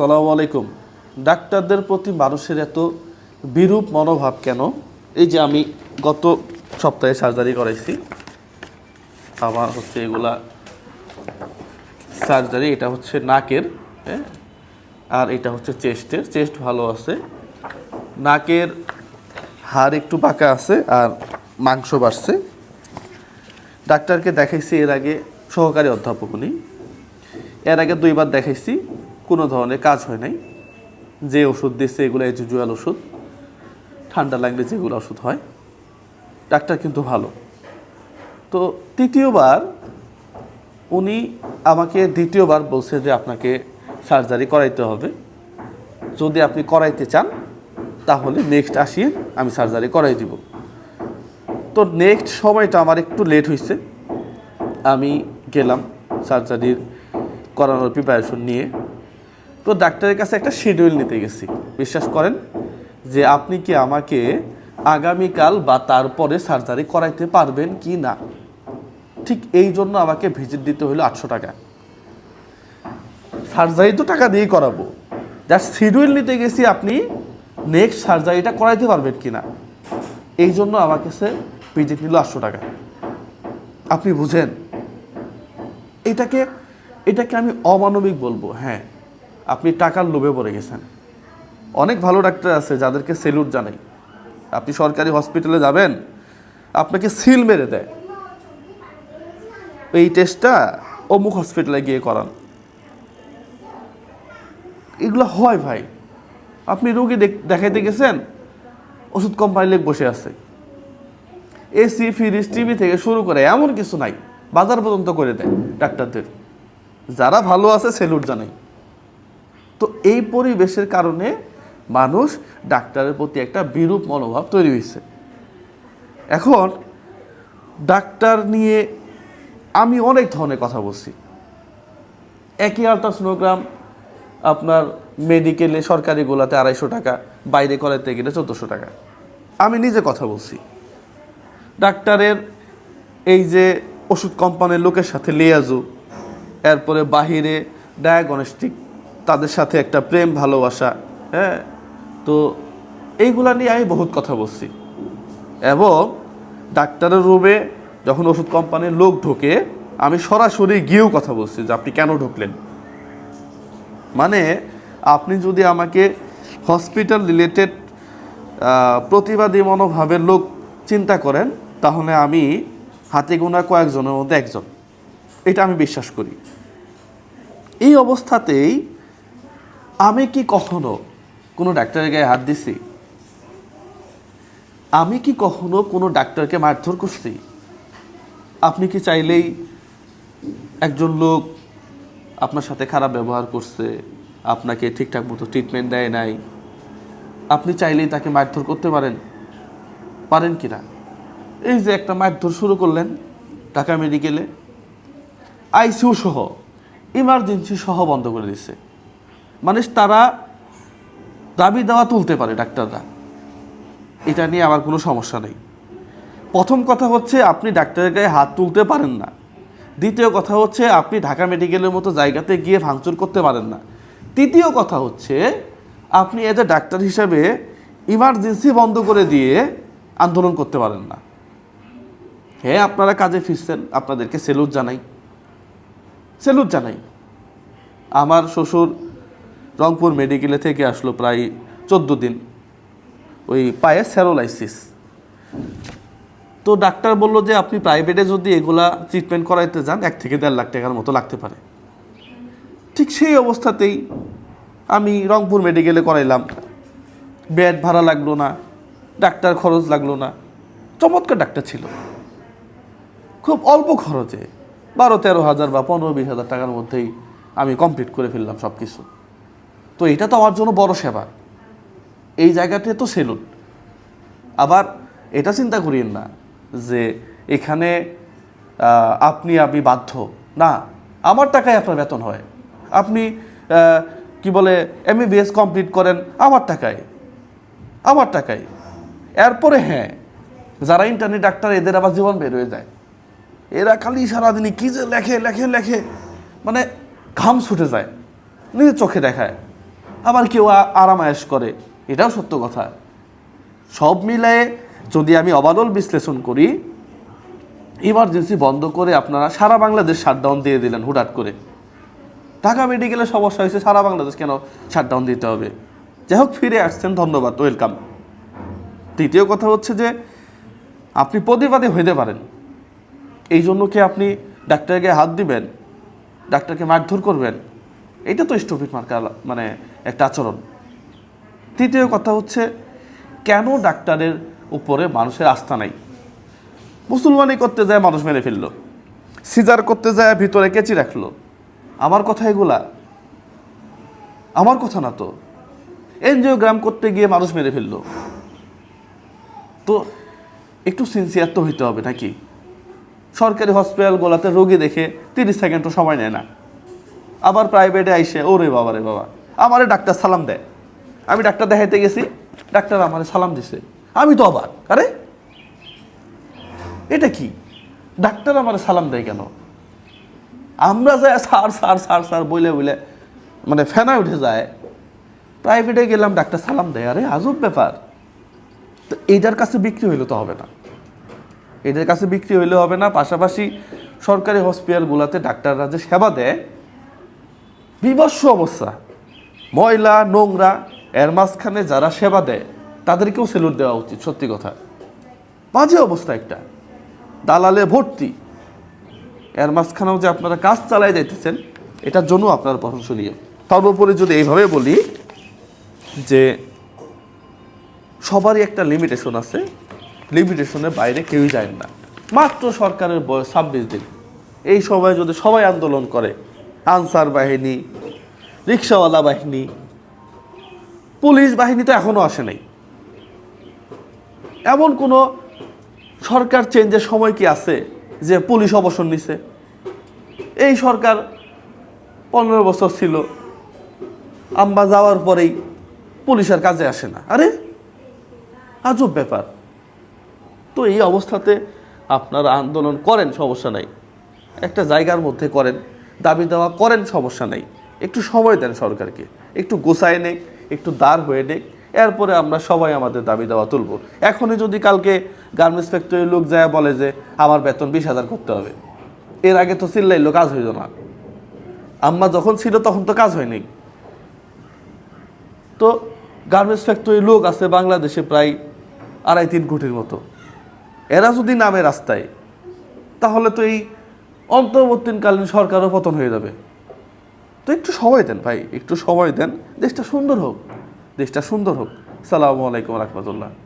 আসসালামু আলাইকুম। ডাক্তারদের প্রতি মানুষের এত বিরূপ মনোভাব কেন? এই যে আমি গত সপ্তাহে সার্জারি করাইছি। আমার হচ্ছে এগুলা সার্জারি, এটা হচ্ছে নাকের হ্যাঁ? আর এটা হচ্ছে চেস্টের, চেস্ট ভালো আছে। নাকের হাড় একটু বাঁকা আছে আর মাংস বাড়ছে। ডাক্তারকে দেখাইছি এর আগে সহকারী অধ্যাপক উনি। এর আগে দুইবার দেখাইছি। কোনো ধরনের কাজ হয় নাই। যে ওষুধ দিচ্ছে এগুলো এজুজুয়াল ওষুধ, ঠান্ডা লাগলে যেগুলো ওষুধ হয়। ডাক্তার কিন্তু ভালো। তো তৃতীয়বার উনি আমাকে দ্বিতীয়বার বলছে যে আপনাকে সার্জারি করাইতে হবে। যদি আপনি করাইতে চান, তাহলে নেক্সট আসিয়ে আমি সার্জারি করাই দিব। তো নেক্সট সময়টা আমার একটু লেট হয়েছে আমি গেলাম সার্জারির করানোর প্রিপারেশন নিয়ে। তো ডাক্তারের কাছে একটা শিডিউল নিতে গেছি। বিশ্বাস করেন যে আপনি কি আমাকে আগামীকাল বা তারপরে সার্জারি করাইতে পারবেন কি না? ঠিক এই জন্য আমাকে ভিজিট দিতে হলো আটশো টাকা। সার্জারি তো টাকা দিয়েই করাবো। যার শিডিউল নিতে গেছি আপনি নেক্সট সার্জারিটা করাইতে পারবেন কি না? এই জন্য আমাকে সে ভিজিট নিল আটশো টাকা। আপনি বুঝেন? এটাকে এটাকে আমি অমানবিক বলব হ্যাঁ। আপনি টাকার লোভে পড়ে গেছেন। অনেক ভালো ডাক্তার আছে যাদেরকে সেলুট জানাই। আপনি সরকারি হসপিটালে যাবেন, আপনাকে সিল মেরে দেয়। এই টেস্টটা অমুক হসপিটালে গিয়ে করান। এগুলো হয় ভাই। আপনি রোগী দেখ- দেখাইতে গেছেন, ওষুধ কোম্পানি লেগ বসে আছে। এসি ফ্রিজ টিভি থেকে শুরু করে এমন কিছু নাই। বাজার পর্যন্ত করে দেয় ডাক্তারদের। যারা ভালো আছে সেলুট জানাই। তো এই পরিবেশের কারণে মানুষ ডাক্তারের প্রতি একটা বিরূপ মনোভাব তৈরি হয়েছে। এখন ডাক্তার নিয়ে আমি অনেক ধরনের কথা বলছি। একই আলট্রাসোনোগ্রাম আপনার মেডিকেলে সরকারিগুলোতে আড়াইশো টাকা, বাইরে করাতে গেলে চোদ্দোশো টাকা। আমি নিজে কথা বলছি। ডাক্তারের এই যে ওষুধ কোম্পানির লোকের সাথে লিয়াজু, এরপরে বাহিরে ডায়াগনস্টিক তাদের সাথে একটা প্রেম, ভালোবাসা হ্যাঁ? তো এইগুলা নিয়ে আমি বহুত কথা বলছি। এবং ডাক্তারের রুমে যখন ওষুধ কোম্পানির লোক ঢোকে, আমি সরাসরি গিয়েও কথা বলছি যে আপনি কেন ঢুকলেন? মানে আপনি যদি আমাকে হসপিটাল রিলেটেড প্রতিবাদী মনোভাবের লোক চিন্তা করেন, তাহলে আমি হাতে গোনা কয়েকজনের মধ্যে একজন। এটা আমি বিশ্বাস করি। এই অবস্থাতেই আমি কি কখনো কোনো ডাক্তারের গায়ে হাত দিছি? আমি কি কখনো কোনো ডাক্তারকে মারধর করছি? আপনি কি চাইলেই একজন লোক আপনার সাথে খারাপ ব্যবহার করছে, আপনাকে ঠিকঠাক মতো ট্রিটমেন্ট দেয় নাই, আপনি চাইলেই তাকে মারধর করতে পারেন? পারেন কি না? এই যে একটা মারধর শুরু করলেন ঢাকা মেডিকেলে আইসিউ সহ ইমার্জেন্সি সহ বন্ধ করে দিচ্ছে মানে তারা দাবি দেওয়া তুলতে পারে ডাক্তাররা। এটা নিয়ে আমার কোনো সমস্যা নেই। প্রথম কথা হচ্ছে আপনি ডাক্তারের গায়ে হাত তুলতে পারেন না। দ্বিতীয় কথা হচ্ছে আপনি ঢাকা মেডিকেলের মতো জায়গাতে গিয়ে ভাঙচুর করতে পারেন না। তৃতীয় কথা হচ্ছে আপনি এজ এ ডাক্তার হিসাবে ইমার্জেন্সি বন্ধ করে দিয়ে আন্দোলন করতে পারেন না। হ্যাঁ আপনারা কাজে ফিরছেন, আপনাদেরকে সেলুট জানাই। সেলুট জানাই। আমার শ্বশুর রংপুর মেডিকেলে থেকে আসলো প্রায় চোদ্দ দিন। ওই পায়ে স্যারোলাইসিস তো ডাক্তার বলল যে, আপনি প্রাইভেটে যদি এগুলা ট্রিটমেন্ট করাইতে যান, এক থেকে দেড় লাখ টাকার মতো লাগতে পারে। ঠিক সেই অবস্থাতেই আমি রংপুর মেডিকেলে করাইলাম। বেড ভাড়া লাগল না, ডাক্তার খরচ লাগল না। চমৎকার ডাক্তার ছিল। খুব অল্প খরচে, বারো তেরো হাজার বা পনেরো বিশ হাজার টাকার মধ্যেই আমি কমপ্লিট করে ফেললাম সব কিছু তো এটা তো আমার জন্য বড় সেবা। এই জায়গাতে তো সেলুন। আবার এটা চিন্তা করিয়েন না যে এখানে আপনি, আমি বাধ্য। না, আমার টাকায় আপনার বেতন হয়। আপনি কি বলে এমবিবিএস কমপ্লিট করেন, আমার টাকায়। আমার টাকায়। এরপরে হ্যাঁ যারা ইন্টারনেট ডাক্তার, এদের আবার জীবন বের হয়ে যায়। এরা খালি সারাদিনই কী যে লেখে লেখে লেখে। মানে ঘাম ছুটে যায়, নিজের চোখে দেখায়। আবার কেউ আ- আরামায়েশ করে। এটাও সত্য কথা। সব মিলায়ে যদি আমি অবাদল বিশ্লেষণ করি ইমার্জেন্সি বন্ধ করে আপনারা সারা বাংলাদেশ শাটডাউন দিয়ে দিলেন হুটহাট করে। ঢাকা মেডিকেলে সমস্যা হয়েছে, সারা বাংলাদেশ কেন শাটডাউন দিতে হবে? যাই হোক, ফিরে আসছেন, ধন্যবাদ ওয়েলকাম তৃতীয় কথা হচ্ছে যে, আপনি প্রতিবাদী হইতে পারেন। এই জন্য কি আপনি ডাক্তারকে হাত দিবেন? ডাক্তারকে মারধর করবেন? এটা তো স্টপিক মার্কা মানে একটা আচরণ। তৃতীয় কথা হচ্ছে, কেন ডাক্তারের উপরে মানুষের আস্থা নাই? মুসলমানি করতে যায়, মানুষ মেরে ফেলল। সিজার করতে যায়, ভিতরে কেচি রাখল। আমার কথা এগুলা? আমার কথা না তো। এনজিওগ্রাম করতে গিয়ে মানুষ মেরে ফেলল। তো একটু সিনসিয়ার তো হইতে হবে, নাকি? সরকারি হসপিটালগুলোতে রোগী দেখে তিরিশ সেকেন্ডও সময় নেয় না। আবার প্রাইভেটে আইসে, ওরে বাবা রে বাবা, আমারে ডাক্তার সালাম দেয়। আমি ডাক্তার দেখাইতে গেছি, ডাক্তার আমারে সালাম দিছে। আমি তো অবাক, আরে? এটা কি? ডাক্তার আমারে সালাম দেয় কেন? আমরা যাই সার সার সার সার বইলে বইলে মানে ফেনা উঠে যায় প্রাইভেটে গেলাম, ডাক্তার সালাম দেয়। আরে, আজব ব্যাপার। তো এইটার কাছে বিক্রি হইলে তো হবে না। এদের কাছে বিক্রি হইলে হবে না। পাশাপাশি সরকারি হসপিটালগুলোতে ডাক্তাররা যে সেবা দেয় বিভৎস অবস্থা। ময়লা, নোংরা, এর মাঝখানে যারা সেবা দেয়, তাদেরকেও সেলুট দেওয়া উচিত, সত্যি কথা। বাজে অবস্থা একটা। দালালে ভর্তি। এর মাঝখানেও যে আপনারা কাজ চালায় যাইতেছেন, এটার জন্য আপনার প্রশংসনীয়। সর্বোপরি যদি এইভাবে বলি, যে সবারই একটা লিমিটেশন আছে। লিমিটেশনের বাইরে কেউই যায় না। মাত্র সরকারের বয়স ছাব্বিশ দিন। এই সময় যদি সবাই আন্দোলন করে আনসার বাহিনী, রিক্সাওয়ালা বাহিনী, পুলিশ বাহিনী তো এখনও আসে নাই। এমন কোনো সরকার চেঞ্জের সময় কি আছে যে পুলিশ অবসর নিছে? এই সরকার পনেরো বছর ছিল আম্বা যাওয়ার পরেই পুলিশের কাজে আসে না। আরে, আজব ব্যাপার। তো এই অবস্থাতে আপনারা আন্দোলন করেন, সমস্যা নাই। একটা জায়গার মধ্যে করেন। দাবি দেওয়া করেন, সমস্যা নেই। একটু সময় দেন সরকারকে। একটু গোছায় নেক, একটু দাঁড় হয়ে নেক, এরপরে আমরা সবাই আমাদের দাবি দেওয়া তুলব। এখনই যদি কালকে গার্মেন্টস ফ্যাক্টরির লোক যায় বলে যে, আমার বেতন বিশ হাজার করতে হবে। এর আগে তো চিল্লাইলো, কাজ হইল না। আম্মা যখন ছিল তখন তো কাজ হয়নি। তো গার্মেন্টস ফ্যাক্টরির লোক আছে বাংলাদেশে প্রায় আড়াই তিন কোটির মতো। এরা যদি নামে রাস্তায়, তাহলে তো এই অন্তর্বর্তীকালীন সরকারও পতন হয়ে যাবে। তো একটু সময় দেন ভাই, একটু সময় দেন, দেশটা সুন্দর হোক, দেশটা সুন্দর হোক। সালামু আলাইকুম রহমতুল্লাহ।